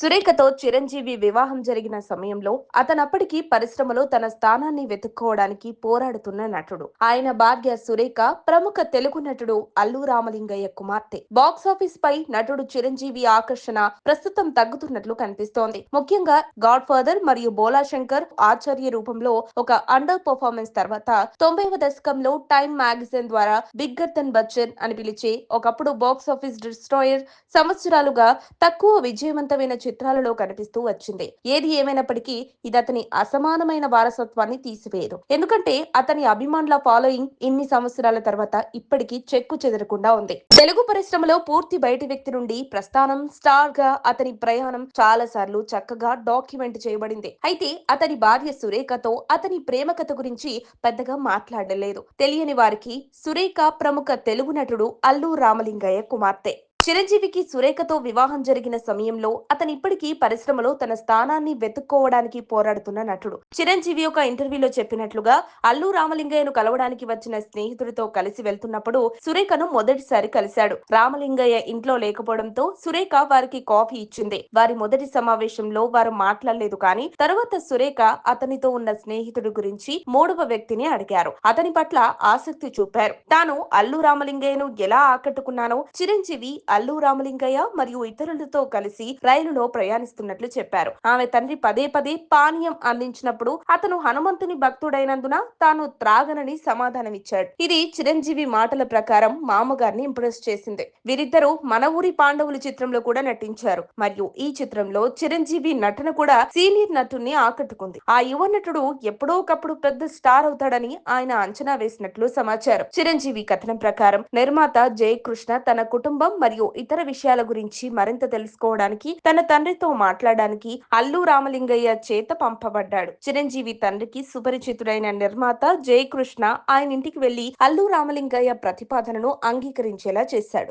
సురేఖతో చిరంజీవి వివాహం జరిగిన సమయంలో అతనప్పటికీ పరిశ్రమలో తన స్థానాన్ని వెతుక్కోవడానికి పోరాడుతున్న నటుడు. ఆయన భార్య సురేఖ ప్రముఖ తెలుగు నటుడు అల్లు రామలింగయ్య కుమార్తె. బాక్సాఫీస్ పై నటుడు చిరంజీవి ఆకర్షణ ప్రస్తుతం తగ్గుతున్నట్లు కనిపిస్తోంది. ముఖ్యంగా గాడ్ ఫాదర్ మరియు బోలా శంకర్ ఆచార్య రూపంలో ఒక అండర్ పర్ఫార్మెన్స్ తర్వాత తొంభైవ దశకంలో టైమ్ మ్యాగజైన్ ద్వారా బిగ్గర్ దన్ బచ్చన్ అని పిలిచే ఒకప్పుడు బాక్సాఫీస్ డిస్ట్రాయర్ సంవత్సరాలుగా తక్కువ విజయవంతమైన చిత్రాలలో కనిపిస్తూ వచ్చింది. ఏది ఏమైనప్పటికీ ఇది అతని అసమానమైన వారసత్వాన్ని తీసివేయదు. ఎందుకంటే అతని అభిమానుల ఫాలోయింగ్ ఇన్ని సంవత్సరాల తర్వాత ఇప్పటికీ చెక్కు చెదరకుండా ఉంది. తెలుగు పరిశ్రమలో పూర్తి బయటి వ్యక్తి నుండి ప్రస్థానం స్టార్గా అతని ప్రయాణం చాలా సార్లు చక్కగా డాక్యుమెంట్ చేయబడింది. అయితే అతని భార్య సురేఖతో అతని ప్రేమ కథ గురించి పెద్దగా మాట్లాడలేదు. తెలియని వారికి సురేఖ ప్రముఖ తెలుగు నటుడు అల్లు రామలింగయ్య కుమార్తె. చిరంజీవికి సురేఖతో వివాహం జరిగిన సమయంలో అతను ఇప్పటికీ పరిశ్రమలో తన స్థానాన్ని వెతుక్కోవడానికి పోరాడుతున్న నటుడు. చిరంజీవి ఒక ఇంటర్వ్యూలో చెప్పినట్లుగా అల్లు రామలింగయ్యను కలవడానికి వచ్చిన స్నేహితుడితో కలిసి వెళ్తున్నప్పుడు సురేఖను మొదటిసారి కలిశాడు. రామలింగయ్య ఇంట్లో లేకపోవడంతో సురేఖ వారికి కాఫీ ఇచ్చింది. వారి మొదటి సమావేశంలో వారు మాట్లాడలేదు కానీ తరువాత సురేఖ అతనితో ఉన్న స్నేహితుడి గురించి మూడవ వ్యక్తిని అడిగారు. అతని పట్ల ఆసక్తి చూపారు. తాను అల్లు రామలింగయ్యను ఎలా ఆకట్టుకున్నానో చిరంజీవి అల్లు రామలింగయ్య మరియు ఇతరులతో కలిసి రైలులో ప్రయాణిస్తున్నట్లు చెప్పారు. ఆమె తండ్రి పదే పదే పానీయం అందించినప్పుడు అతను హనుమంతుని భక్తుడైనందున తాను త్రాగనని సమాధానమిచ్చాడు. ఇది చిరంజీవి మాటల ప్రకారం మామగారిని ఇంప్రెస్ చేసింది. వీరిద్దరూ మన ఊరి పాండవులు చిత్రంలో కూడా నటించారు. మరియు ఈ చిత్రంలో చిరంజీవి నటన కూడా సీనియర్ నటుని ఆకట్టుకుంది. ఆ యువ నటుడు ఎప్పుడో ఒకప్పుడు పెద్ద స్టార్ అవుతాడని ఆయన అంచనా వేసినట్లు సమాచారం. చిరంజీవి కథనం ప్రకారం నిర్మాత జయకృష్ణ తన కుటుంబం మరియు ఇతర విషయాల గురించి మరింత తెలుసుకోవడానికి తన తండ్రితో మాట్లాడడానికి అల్లు రామలింగయ్య చేత పంపబడ్డాడు. చిరంజీవి తండ్రికి సుపరిచితుడైన నిర్మాత జయకృష్ణ ఆయన ఇంటికి వెళ్ళి అల్లు రామలింగయ్య ప్రతిపాదనను అంగీకరించేలా చేశాడు.